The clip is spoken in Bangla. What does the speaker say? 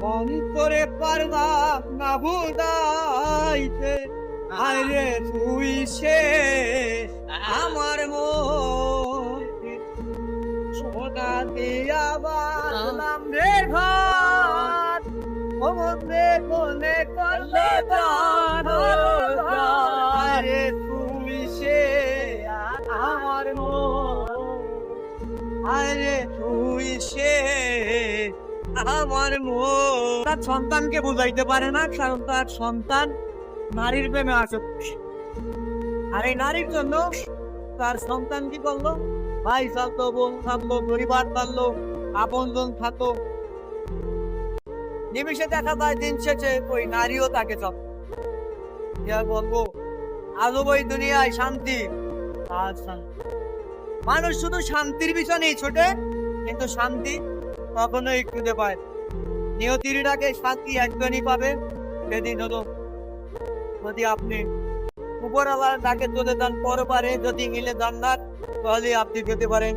অন্তরে পারলাম না বুঝাইতে আরে তুই সে আমার মন। সোনা দিয়া রে ঘর। ও মনে করলে গান আরে তুই সে আমার মন। আরে তুই সে আমার মন। তার সন্তানকে বুঝাইতে পারে না, কারণ তার সন্তান নারীর প্রেমে আসক্তি আর এই নারীর জন্য তার সন্তান কি করল? ভাই থাকল বোন থাকল পরিবার থাকল আপনজন থাকল নিমিষে দেখা যায়, দিন শেষে ওই নারীও তাকে আর বলব? আজও ওই দুনিয়ায় শান্তি, আর শান্তি। মানুষ শুধু শান্তির পিছনেই ছোটে, কিন্তু শান্তি কখনোই খুঁজে পায় না। নিয়তির ডাকে শান্তি একজনই পাবে, সেদিন হলো যদি আপনি উপর আলার ডাকে চলে যান পরপারে যদি মিলে জান্নাত তাহলে আপনি পেতে পারেন